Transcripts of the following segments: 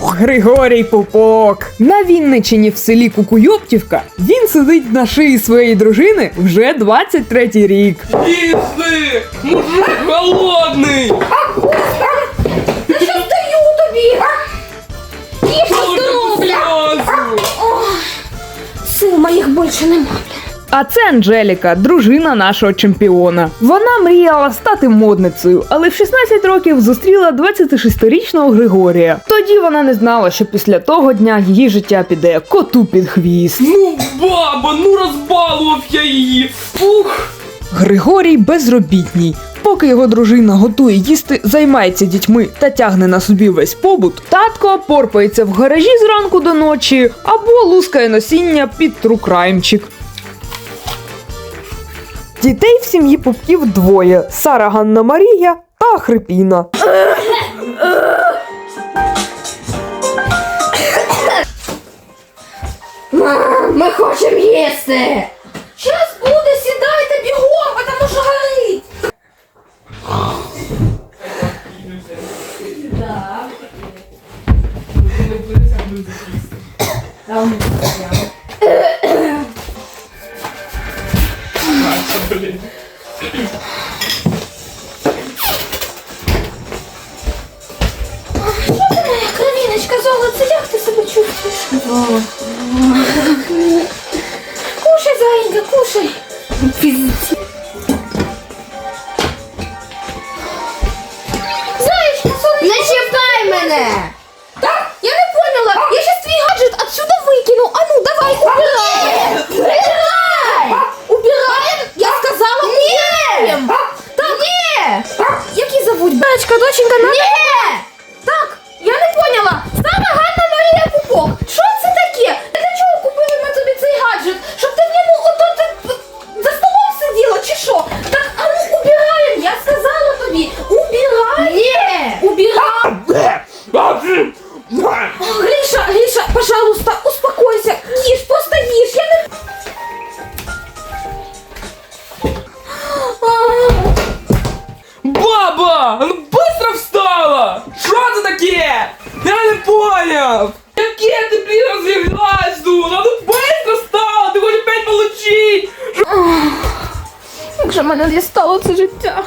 Григорій Пупок. На Вінничині в селі Кукуйоптівка він сидить на шиї своєї дружини вже 23 рік. Їсти! Мужик голодний! Що даю тобі? Їж здоров'я! Сил моїх більше нема. А це Анжеліка, дружина нашого чемпіона. Вона мріяла стати модницею, але в 16 років зустріла 26-річного Григорія. Тоді вона не знала, що після того дня її життя піде коту під хвіст. Ну, баба, ну розбалував я її! Фух! Григорій безробітній. Поки його дружина готує їсти, займається дітьми та тягне на собі весь побут, татко порпається в гаражі зранку до ночі або лускає насіння під трукраймчик. Дітей в сім'ї пупків двоє: Сара Ганна Марія та Хрипіна. Мам, ми хочемо їсти! Щас буде, сідайте бігом, тому що горить! Моя Як же мене дістало це життя?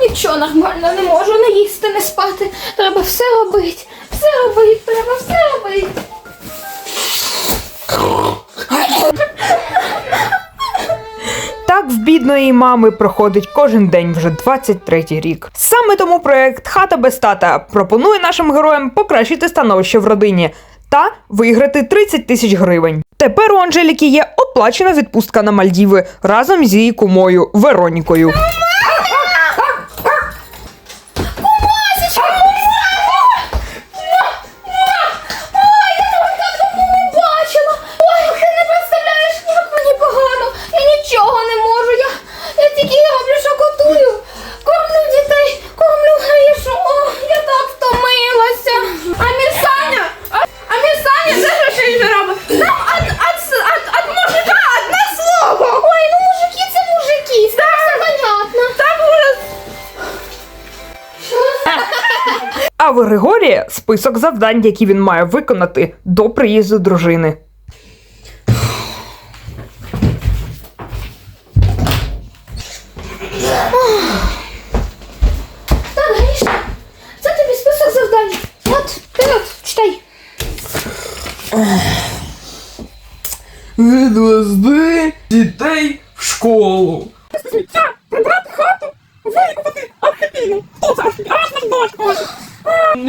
Нічого нормально не можу, не їсти, не спати. Треба все робити. Все робити, треба все робити. Так в бідної мами проходить кожен день вже 23-й рік. Саме тому проект Хата без тата пропонує нашим героям покращити становище в родині та виграти 30 тисяч гривень. Тепер у Анжеліки є оплачена відпустка на Мальдіви разом з її кумою Веронікою. Григорія список завдань, які він має виконати до приїзду дружини. Так, Гриша, це тобі список завдань. От, вперед, читай. Відвезти дітей в школу.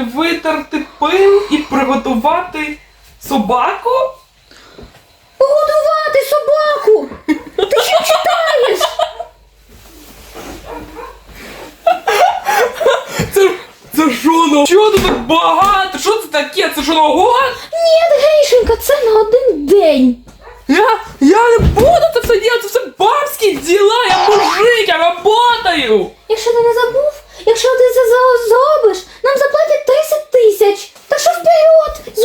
Витерти пил і приготувати собаку? Погодувати собаку! Ти що читаєш? Це, це що ну? Чого тут так багато? Що це таке? Це що на? Ні, Гришенька, це на один день. Я, я не буду це все делать, це все бабські діла, я мужик, я работаю. Якщо ти не забув, якщо ти це зробиш, нам заплатять 30 тисяч. Так що вперед!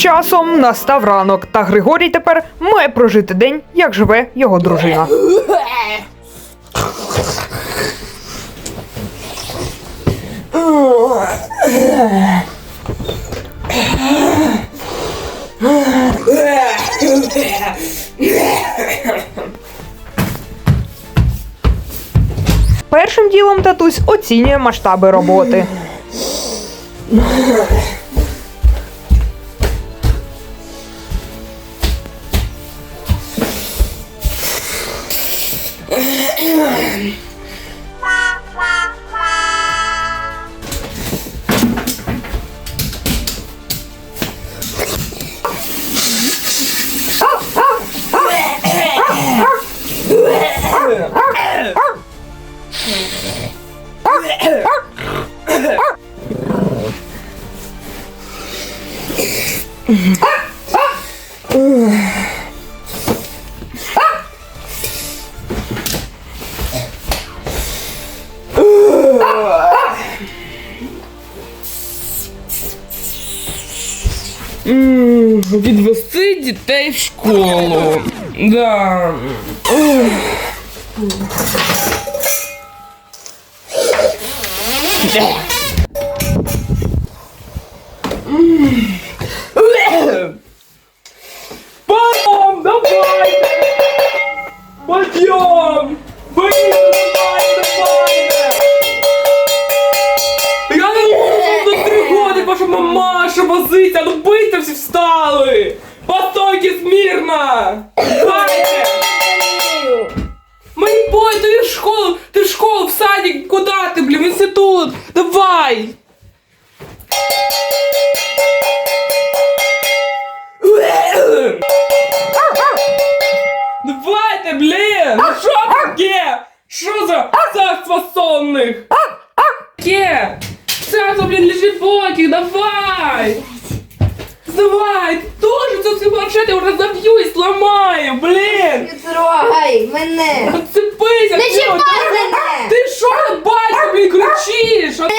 Часом настав ранок, та Григорій тепер має прожити день, як живе його дружина. Першим ділом татусь оцінює масштаби роботи. Відвести дітей в школу. Да. Пойдем, Наше базить, а ну быстро все встали! Потоки смирно! Давайте! Марибой, ты в школу, ты в школу, в садик, куда ты, блин, в институт? Давай! Давай ты, блин! Ну шо ты где? Шо за царство сонных? Где? Царство, блін, лежить боких, давай! Давай, тоже це ці планшети розоб'ю і сломаю, блін! Не трогай мене! Отцепися! Не чіпай мене! Ти що на батько, блін, кричиш? От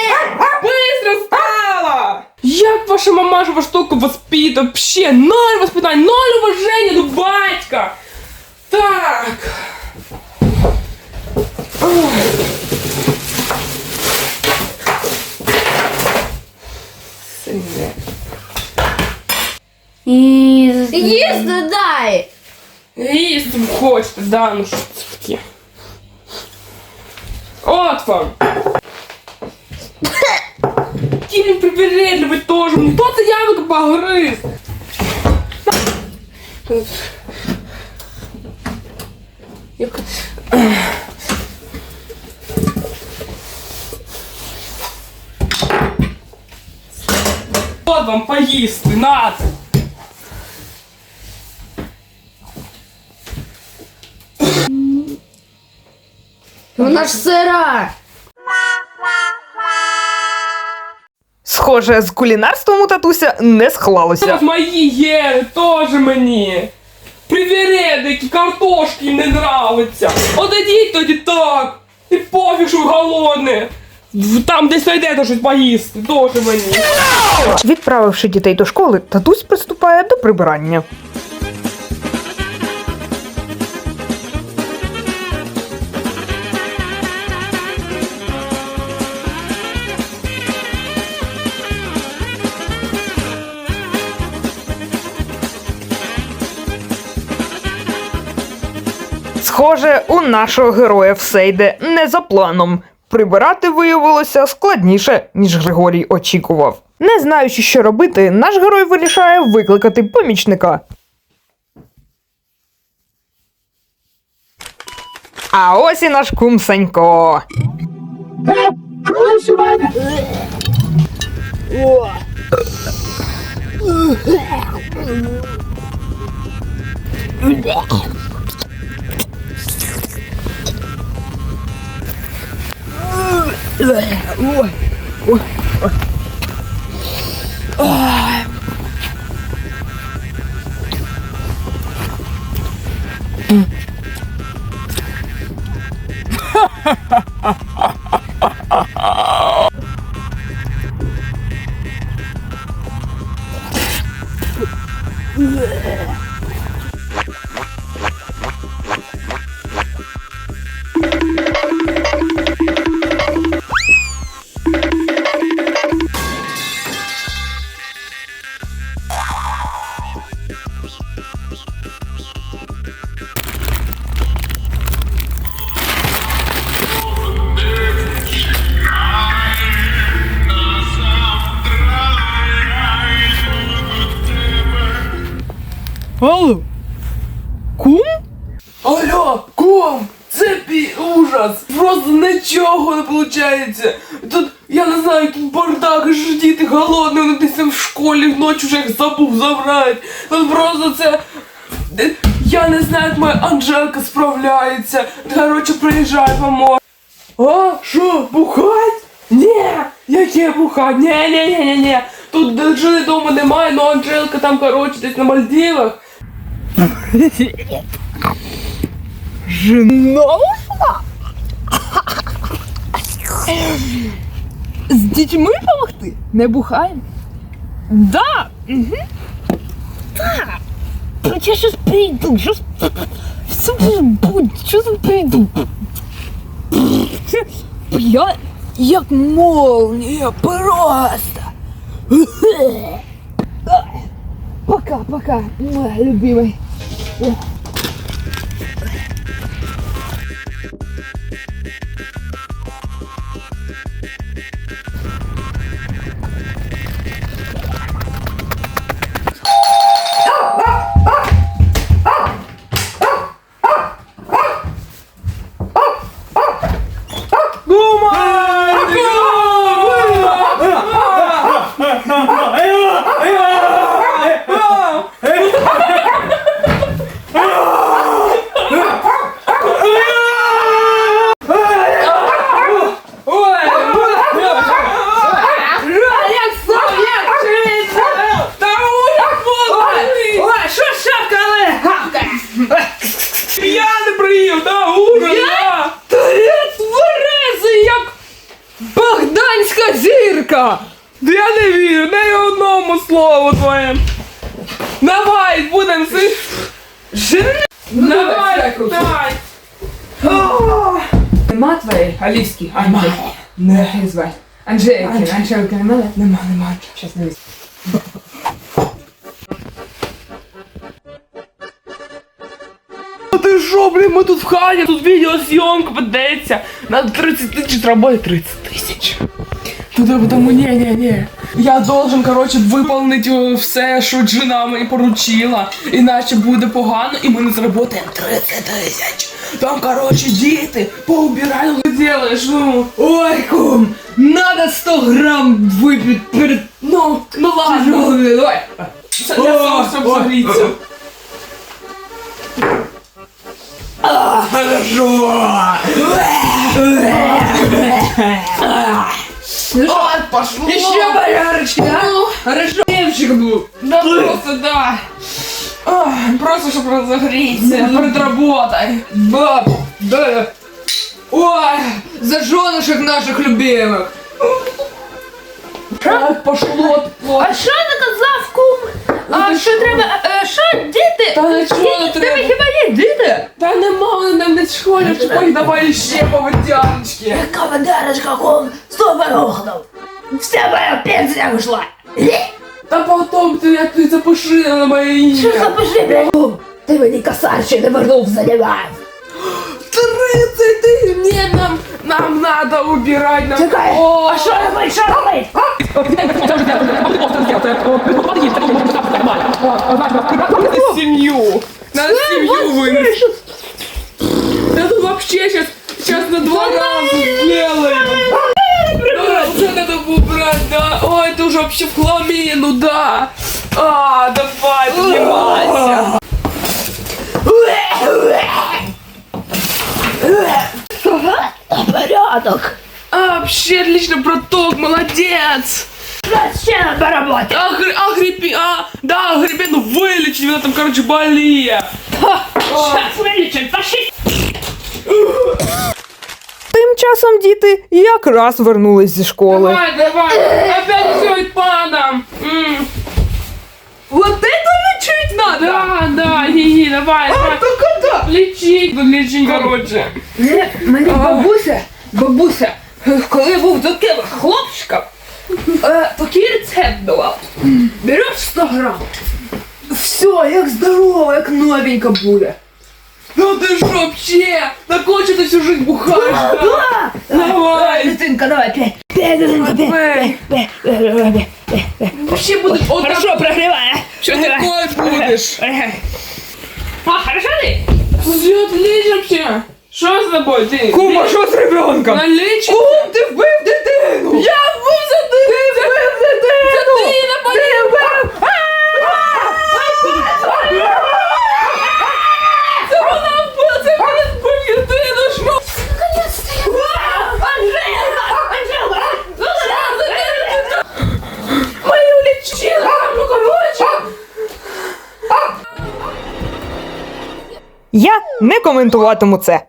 Быстро стала! Як ваша мамаша вашу штуку воспитує? Вообще, ноль воспитання, ноль уваження до батька! Так. Їсти дай! Їсти ви хочете, да, ну що це таке? От вам! Який він привередливий теж, ну хто це яблуко погриз? Як... От вам поїсти, нате! Вона ж сира! Схоже, з кулінарством у татуся не склалося. От мої є, теж мені. Привередики, картошки їм не нравиться. Одадіть тоді так. І пофіг, що. В- Там десь знайдете щось поїсти, теж мені. Відправивши дітей до школи, татусь приступає до прибирання. Схоже, у нашого героя все йде не за планом прибирати виявилося складніше, ніж Григорій очікував. Не знаючи, що робити, наш герой вирішає викликати помічника. А ось і наш кум Санько. Ha ha ha! Алло? Кум? Алло, ком! Це пі ужас! Просто нічого не виходить! Тут, я не знаю, який бардак, ж діти голодні, вони десь там в школі вночі вже їх забув забрати. Тут просто це. Е, Я не знаю, як моя Анжелка справляється. Короче, приїжджай, поможе. А, що, бухать? Ні, яке бухать? Ні, ні, ні, ні, ні. Тут жени дома немає, но Анжелка там, короче, десь на Мальдивах. З дітьми помогти? Не бухаємо? Да! Я сейчас приду, сейчас все будет, что за приду? Я як молнія просто. Пока, пока, мой любимый. Дай. Нема твоєї Аліски, Анжелки. Не. звати. Анжелки, Анжелки немає? Нема, нема. Щас не ти що, блін, ми тут в хаті, тут відеозйомка ведеться. Надо 30 тисяч роботи, 30 тисяч. Туди потому ні, ні, ні. Я должен, короче, виконати о, все, що жена мені поручила. Іначе буде погано, і ми не заработаємо 30 тисяч. Там, короче, діти, поубирай, ти делаєш, ну. Ой, кум, надо 100 грам випити перед... Ну, ну ладно. Давай. Це для того, щоб что? А, пошло. Еще болярочка, а? Хорошо, Емчик был. Да просто, да. Ах, Просто, чтобы разогреться перед работой. Баб, да. Ой, за женушек наших любимых. Так, пошло, плохо. А что наказав кум? А що треба? е, Що діти? Та нічого не Тебе треба. хіба є діти? Та нема вони нам не школі, ой, давай ще по водяночки. Кавадарочка кум, сто рухнув. Вся моя пенсія ушла. Та потом ти як ти запиши на моє Що ім'я. запиши, блядь, кум? Ти мені косар ще не вернув задівай. 30 тисяч, ні, нам, нам надо убирать. Нам... Чекай, О, а що робить, що робить? Надо Швец! Ще на баработі! А, гри, а, грипі, а, да, грипіну вилічить, вона там, короче, боліє. Щас вилічить, пошли! Тим часом діти якраз вернулись зі школи. Давай, давай, опять все відпадам. Вот это лечить надо! Да, да, не-не, давай, давай. только да! Лічить, ну, лічить, короче. Э, мене, мене бабуся, бабуся, э, коли був до тебе хлопчиком, е, такий рецепт давав. Береш 100 грам. Все, як здорово, як новенько буде. Ну ти ж вообще, так хоче ти всю жизнь бухаєш, да? Давай. Дитинка, давай, п'ять. П'ять, дитинка, п'ять. Эй, П'ять, п'ять, п'ять, п'ять, п'ять. Вообще буде отак. Хорошо, прогрівай. Що такое будеш? А, хорошо ти? Все, отлично вообще. Що з тобою, ти? Кума, що з ребенком? Кум, ти вбив дитину! Я був за ти! Ти вбив дитину! Це ти нападів! Це вона вбила! Це він вбив дитину! Що? Мою! Ну, короче! Я не коментуватиму це.